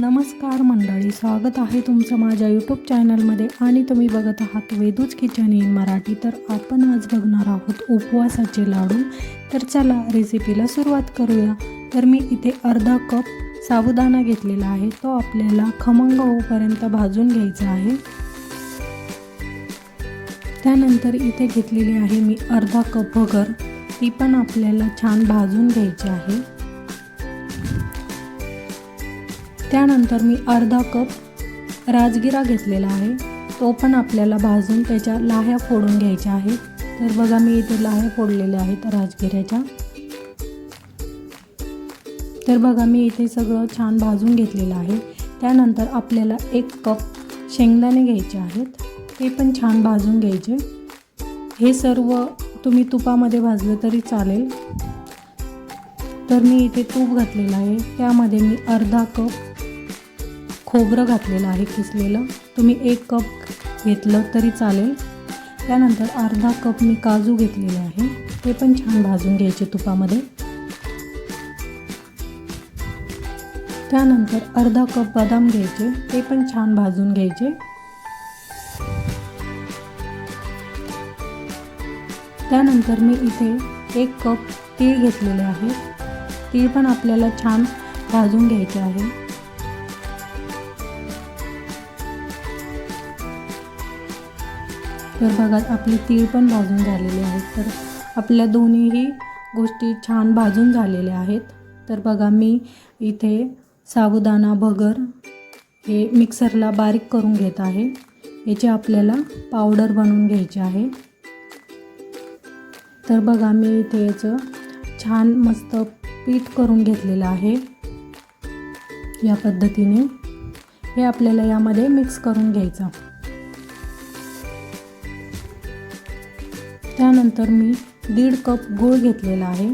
नमस्कार मंडळी स्वागत आहे तुमचं माझ्या यूट्यूब चॅनलमध्ये आणि तुम्ही बघत आहात वेदूज किचन इन मराठी. तर आपण आज बघणार आहोत उपवासाचे लाडू. तर चला रेसिपीला सुरुवात करूया. तर मी इथे अर्धा कप साबुदाणा घेतलेला आहे. तो आपल्याला खमंग होऊपर्यंत भाजून घ्यायचा आहे. त्यानंतर इथे घेतलेली आहे मी अर्धा कप भगर. ती पण आपल्याला छान भाजून घ्यायची आहे. त्यानंतर मी अर्धा कप राजगिरा घेतलेला आहे. तो पण आपल्याला भाजून त्याच्या लाह्या फोडून घ्यायच्या आहेत. तर बघा मी इथे लाह्या फोडलेल्या आहेत राजगिऱ्याच्या. तर बघा मी इथे सगळं छान भाजून घेतलेलं आहे. त्यानंतर आपल्याला एक कप शेंगदाणे घ्यायचे आहेत. ते पण छान भाजून घ्यायचे. हे सर्व तुम्ही तुपामध्ये भाजलं तरी चालेल. तर मी इथे तूप घातलेलं आहे. त्यामध्ये मी अर्धा कप खोबरं घातलेलं आहे किसलेलं. तुम्ही एक कप घेतलं तरी चालेल. त्यानंतर अर्धा कप मी काजू घेतलेले आहे. ते पण छान भाजून घ्यायचे तुपामध्ये. त्यानंतर अर्धा कप बदाम घ्यायचे. ते पण छान भाजून घ्यायचे. त्यानंतर मी इथे एक कप तीळ घेतलेले आहे. तीळ पण आपल्याला छान भाजून घ्यायचे आहे. तर बघा आपले तीळ पण भाजून झालेले आहेत तर आपल्या दोन्हीही गोष्टी छान भाजून झालेल्या आहेत. तर बघा मी इथे साबुदाणा भगर हे मिक्सरला बारीक करून घेत आहे. याची आपल्याला पावडर बनवून घ्यायची आहे. तर बघा मी इथे याचं छान मस्त पीठ करून घेतलेलं आहे. या पद्धतीने हे आपल्याला यामध्ये मिक्स करून घ्यायचं. त्यानंतर मी दीड कप गूळ घेतलेला आहे.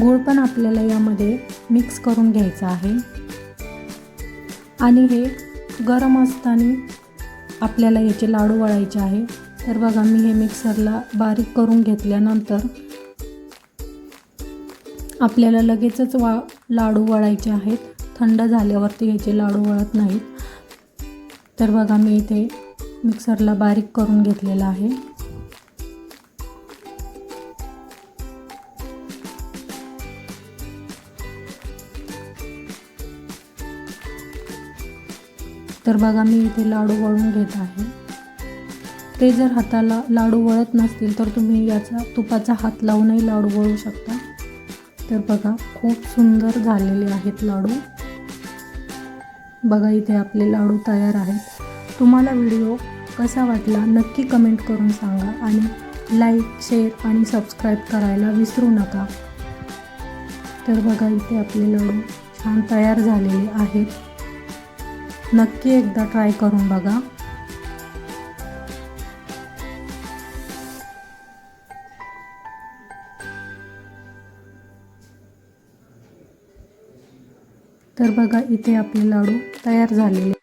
गूळ पण आपल्याला यामध्ये मिक्स करून घ्यायचा आहे. आणि हे गरम असताना आपल्याला याचे लाडू वळायचे आहे. तर बघा मी हे मिक्सरला बारीक करून घेतल्यानंतर आपल्याला लगेचच वा लाडू वळायचे आहेत. थंड झाल्यावरती याचे लाडू वळत नाहीत. तर बघा मी इथे मिक्सरला बारीक करून घेतलेला आहे. तर बघा मी इथे लाडू वळून घेत आहे. ते जर हाताला लाडू वळत नसतील तर तुम्ही याचा तुपाचा हात लावूनही लाडू वळू शकता. तर बघा खूप सुंदर झालेले आहेत लाडू. बघा इथे आपले लाडू तयार आहेत. तुम्हाला व्हिडिओ कसा वाटला नक्की कमेंट करून सांगा आणि लाईक शेअर आणि सबस्क्राईब करायला विसरू नका. तर बघा इथे आपले लाडू छान तयार झालेले आहेत. नक्की एकदा ट्राय करून बघा. तर बघा इथे आपले लाडू तयार झालेले